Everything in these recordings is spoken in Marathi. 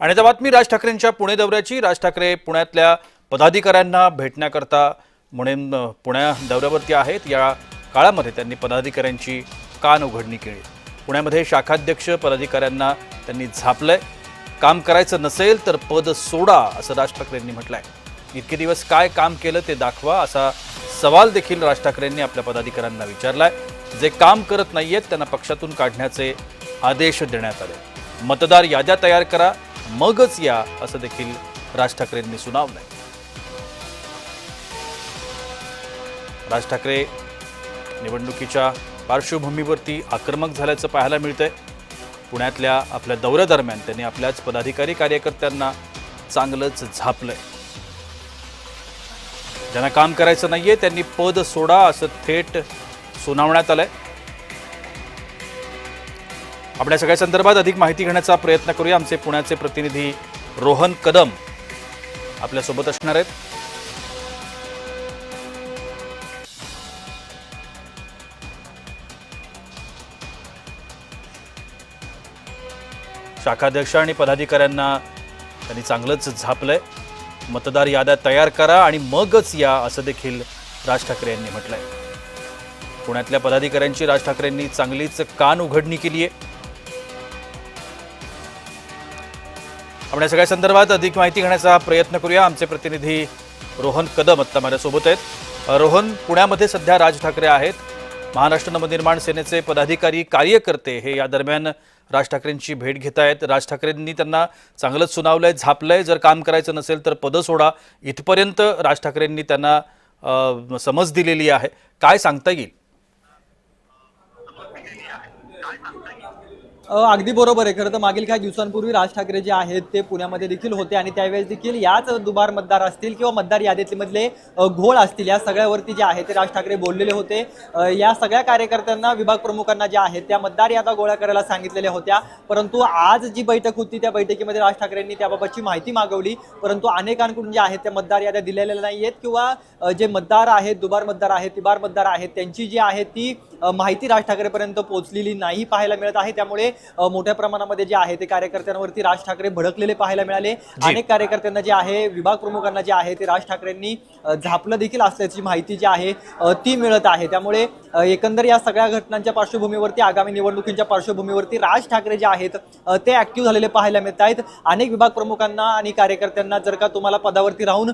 आणि आता बातमी राज ठाकरेंच्या पुणे दौऱ्याची. राज ठाकरे पुण्यातल्या पदाधिकाऱ्यांना भेटण्याकरता म्हणून पुण्या दौऱ्यावरती आहेत. या काळामध्ये त्यांनी पदाधिकाऱ्यांची कान उघडणी केली. पुण्यामध्ये शाखाध्यक्ष पदाधिकाऱ्यांना त्यांनी झापलंय. काम करायचं नसेल तर पद सोडा असं राज ठाकरेंनी म्हटलंय. इतके दिवस काय काम केलं ते दाखवा असा सवाल देखील राज ठाकरेंनी आपल्या पदाधिकाऱ्यांना विचारलाय. जे काम करत नाहीयेत त्यांना पक्षातून काढण्याचे आदेश देण्यात आले. मतदार याद्या तयार करा. मगच या असं देखील राज ठाकरेंनी सुनावलंय. राज ठाकरे निवडणुकीच्या पार्श्वभूमीवरती आक्रमक झाल्याचं पाहायला मिळतंय. पुण्यातल्या आपल्या दौऱ्यादरम्यान त्यांनी आपल्याच पदाधिकारी कार्यकर्त्यांना चांगलंच झापलंय. ज्यांना काम करायचं नाहीये त्यांनी पद सोडा असं थेट सुनावण्यात आलंय. आपल्या सगळ्या संदर्भात अधिक माहिती घेण्याचा प्रयत्न करूया. आमचे पुण्याचे प्रतिनिधी रोहन कदम आपल्यासोबत असणार आहेत. शाखाध्यक्ष आणि पदाधिकाऱ्यांना त्यांनी चांगलंच झापलंय. मतदार याद्या तयार करा आणि मगच या असं देखील राज ठाकरे यांनी म्हटलंय. पुण्यातल्या पदाधिकाऱ्यांची राज ठाकरेंनी चांगलीच कान उघडणी केली आहे आपण या सगळ्या संदर्भात अधिक माहिती घेण्याचा प्रयत्न करूया. आमचे प्रतिनिधी रोहन कदम आत्ता माझ्यासोबत आहेत. रोहन पुण्यामध्ये सध्या राज ठाकरे आहेत. महाराष्ट्र नवनिर्माण सेनेचे पदाधिकारी कार्यकर्ते हे या दरम्यान राज ठाकरेंची भेट घेत आहेत. राज ठाकरेंनी त्यांना चांगलंच सुनावलंय झापलंय. जर काम करायचं नसेल तर पदं सोडा. इथपर्यंत राज ठाकरेंनी त्यांना समज दिलेली आहे. काय सांगता येईल? अगदी बरोबर आहे. खरं तर मागील काही दिवसांपूर्वी राज ठाकरे जे आहेत ते पुण्यामध्ये देखील होते आणि त्यावेळेस देखील याच दुबार मतदार असतील किंवा मतदार यादीतले घोळ असतील. या सगळ्यावरती जे आहे ते राज ठाकरे बोललेले होते. या सगळ्या कार्यकर्त्यांना विभाग प्रमुखांना ज्या आहेत त्या मतदार यादा गोळा करायला सांगितलेल्या होत्या. परंतु आज जी बैठक होती त्या बैठकीमध्ये राज ठाकरेंनी त्याबाबतची माहिती मागवली. परंतु अनेकांकडून ज्या आहेत त्या मतदार याद्या दिलेल्या नाही आहेत किंवा जे मतदार आहेत दुबार मतदार आहेत तिबार मतदार आहेत त्यांची जी आहे ती माहिती राज ठाकरेपर्यंत पोहोचलेली नाही. पाहायला मिळत आहे. त्यामुळे मोठ्या प्रमाणामध्ये जे आहे ते कार्यकर्त्यांवरती राज ठाकरे भडकलेले पाहायला मिळाले. अनेक कार्यकर्त्यांना जे आहे विभाग प्रमुखांना जे आहे ते राज ठाकरेंनी झापलं देखील असल्याची माहिती जी आहे ती मिळत आहे. त्यामुळे एकंदर या सगळ्या घटनांच्या पार्श्वभूमीवरती आगामी निवडणुकींच्या पार्श्वभूमीवरती राज ठाकरे जे आहेत ते ऍक्टिव्ह झालेले पाहायला मिळत आहेत. अनेक विभाग प्रमुखांना आणि कार्यकर्त्यांना जर का तुम्हाला पदावरती राहून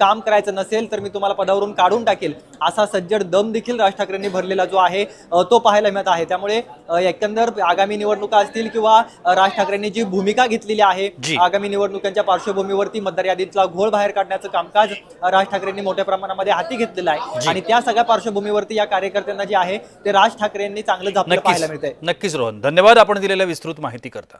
काम करायचं नसेल तर मी तुम्हाला पदावरून काढून टाकेल. असा सज्जड दम देखील राज ठाकरेंनी भरलेला जो आहे तो पाहायला मिळत आहे. त्यामुळे एकंदर आगामी निवडणुका असतील किंवा राज ठाकरेंनी जी भूमिका घेतलेली आहे. आगामी निवडणुकांच्या पार्श्वभूमीवरती मतदार यादीतला घोळ बाहेर काढण्याचं कामकाज राज ठाकरेंनी मोठ्या प्रमाणामध्ये हाती घेतलेलं आहे. आणि त्या सगळ्या पार्श्वभूमीवरती या कार्यकर्त्यांना जे आहे ते राज ठाकरेंनी चांगलं झापलं पाहायला मिळतंय. नक्कीच रोहन. धन्यवाद. आपण दिलेल्या विस्तृत माहिती करता